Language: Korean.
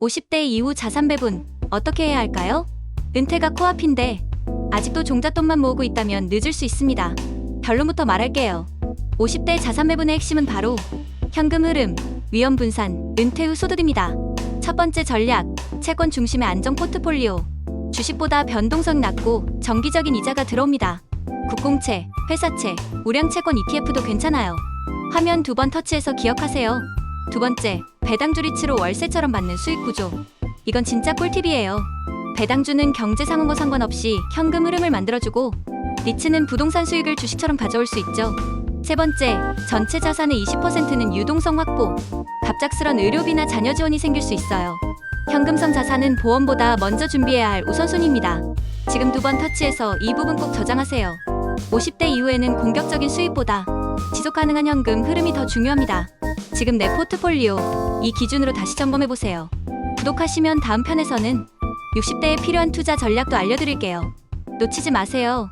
50대 이후 자산 배분 어떻게 해야 할까요? 은퇴가 코앞인데 아직도 종잣돈만 모으고 있다면 늦을 수 있습니다. 결론부터 말할게요. 50대 자산 배분의 핵심은 바로 현금 흐름, 위험 분산, 은퇴 후 소득입니다. 첫 번째 전략, 채권 중심의 안정 포트폴리오. 주식보다 변동성이 낮고 정기적인 이자가 들어옵니다. 국공채, 회사채, 우량 채권 ETF도 괜찮아요. 화면 두 번 터치해서 기억하세요. 두 번째, 배당주 리츠로 월세처럼 받는 수익 구조. 이건 진짜 꿀팁이에요. 배당주는 경제 상황과 상관없이 현금 흐름을 만들어주고 리츠는 부동산 수익을 주식처럼 가져올 수 있죠. 세 번째, 전체 자산의 20%는 유동성 확보. 갑작스런 의료비나 자녀 지원이 생길 수 있어요. 현금성 자산은 보험보다 먼저 준비해야 할 우선순위입니다. 지금 두 번 터치해서 이 부분 꼭 저장하세요. 50대 이후에는 공격적인 수익보다 지속 가능한 현금 흐름이 더 중요합니다. 지금 내 포트폴리오 이 기준으로 다시 점검해 보세요. 구독하시면 다음 편에서는 60대에 필요한 투자 전략도 알려드릴게요. 놓치지 마세요.